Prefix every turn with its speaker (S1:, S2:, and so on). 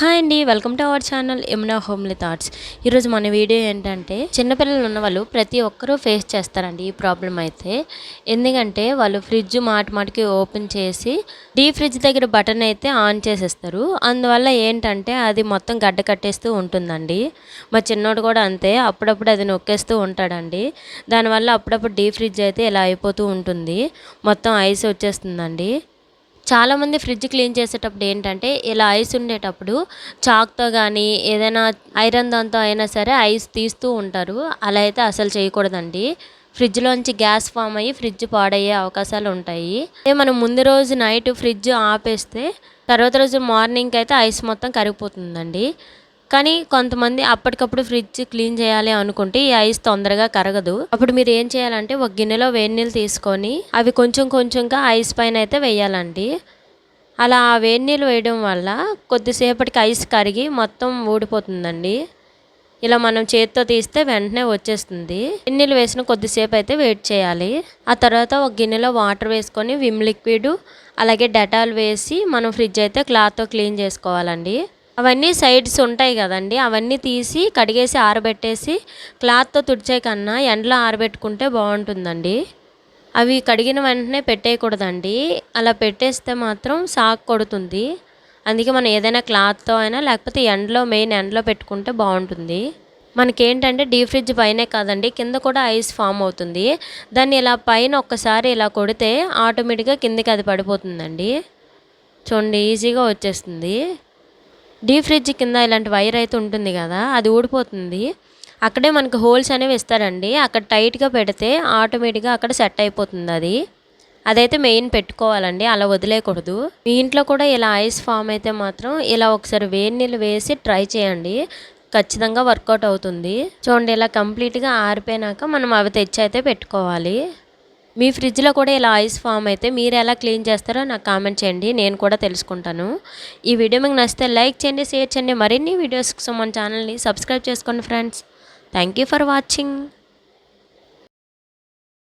S1: Hi అండి welcome to our channel Yamuna homely thoughts. ఈరోజు మన వీడియో ఏంటంటే చిన్నపిల్లలు ఉన్న వాళ్ళు ప్రతి ఒక్కరూ ఫేస్ చేస్తారండి ఈ ప్రాబ్లం అయితే. ఎందుకంటే వాళ్ళు ఫ్రిడ్జ్ మాట మాటికి ఓపెన్ చేసి డీ ఫ్రిడ్జ్ దగ్గర బటన్ అయితే ఆన్ చేసేస్తారు. అందువల్ల ఏంటంటే అది మొత్తం గడ్డ కట్టేస్తూ ఉంటుందండి. మా చిన్నోడు కూడా అంతే అప్పుడప్పుడు అది నొక్కేస్తూ ఉంటాడండి. దానివల్ల అప్పుడప్పుడు డీ ఫ్రిడ్జ్ అయితే ఇలా అయిపోతూ ఉంటుంది. మొత్తం ఐస్ వచ్చేస్తుందండి. చాలామంది ఫ్రిడ్జ్ క్లీన్ చేసేటప్పుడు ఏంటంటే ఇలా ఐస్ ఉండేటప్పుడు చాక్తో కానీ ఏదైనా ఐరన్ దాంతో అయినా సరే ఐస్ తీస్తూ ఉంటారు. అలా అయితే అసలు చేయకూడదండి. ఫ్రిడ్జ్లోంచి గ్యాస్ ఫామ్ అయ్యి ఫ్రిడ్జ్ పాడయ్యే అవకాశాలు ఉంటాయి. అదే మనం ముందు రోజు నైట్ ఫ్రిడ్జ్ ఆపేస్తే తర్వాత రోజు మార్నింగ్కి అయితే ఐస్ మొత్తం కరిగిపోతుందండి. కానీ కొంతమంది అప్పటికప్పుడు ఫ్రిడ్జ్ క్లీన్ చేయాలి అనుకుంటే ఈ ఐస్ తొందరగా కరగదు. అప్పుడు మీరు ఏం చేయాలంటే ఒక గిన్నెలో వేడి నీళ్ళు తీసుకొని అవి కొంచెం కొంచెంగా ఐస్ పైన అయితే వేయాలండి. అలా ఆ వేడి నీళ్ళు వేయడం వల్ల కొద్దిసేపటికి ఐస్ కరిగి మొత్తం ఊడిపోతుందండి. ఇలా మనం చేతితో తీస్తే వెంటనే వచ్చేస్తుంది. గిన్నెలు వేసిన కొద్దిసేపు అయితే వెయిట్ చేయాలి. ఆ తర్వాత ఒక గిన్నెలో వాటర్ వేసుకొని విమ్ లిక్విడ్ అలాగే డెటాల్ వేసి మనం ఫ్రిడ్జ్ అయితే క్లాత్తో క్లీన్ చేసుకోవాలండి. అవన్నీ సైడ్స్ ఉంటాయి కదండి. అవన్నీ తీసి కడిగేసి ఆరబెట్టేసి క్లాత్తో తుడిచే కన్నా ఎండలో ఆరబెట్టుకుంటే బాగుంటుందండి. అవి కడిగిన వెంటనే పెట్టేయకూడదండి. అలా పెట్టేస్తే మాత్రం సాక్ కొడుతుంది. అందుకే మనం ఏదైనా క్లాత్తో అయినా లేకపోతే ఎండలో మెయిన్ ఎండలో పెట్టుకుంటే బాగుంటుంది. మనకేంటంటే డీ ఫ్రిడ్జ్ పైనే కాదండి కింద కూడా ఐస్ ఫామ్ అవుతుంది. దాన్ని ఇలా పైన ఒక్కసారి ఇలా కొడితే ఆటోమేటిక్గా కిందికి అది పడిపోతుందండి. చూడండి ఈజీగా వచ్చేస్తుంది. డీ ఫ్రిడ్జ్ కింద ఇలాంటి వైర్ అయితే ఉంటుంది కదా అది ఊడిపోతుంది. అక్కడే మనకు హోల్స్ అనేవి ఇస్తారండి. అక్కడ టైట్గా పెడితే ఆటోమేటిక్గా అక్కడ సెట్ అయిపోతుంది అది. అదైతే మెయిన్ పెట్టుకోవాలండి అలా వదిలేయకూడదు. మీ ఇంట్లో కూడా ఇలా ఐస్ ఫామ్ అయితే మాత్రం ఇలా ఒకసారి వేడి నీళ్ళు వేసి ట్రై చేయండి. ఖచ్చితంగా వర్కౌట్ అవుతుంది. చూడండి ఇలా కంప్లీట్గా ఆరిపోయినాక మనం అవి తెచ్చి అయితే పెట్టుకోవాలి. మీ ఫ్రిడ్జ్లో కూడా ఇలా ఐస్ ఫామ్ అయితే మీరు ఎలా క్లీన్ చేస్తారో నాకు కామెంట్ చేయండి. నేను కూడా తెలుసుకుంటాను. ఈ వీడియో మీకు నచ్చితే లైక్ చేయండి షేర్ చేయండి. మరిన్ని వీడియోస్ మన ఛానల్ని సబ్స్క్రైబ్ చేసుకోండి friends. Thank you for watching.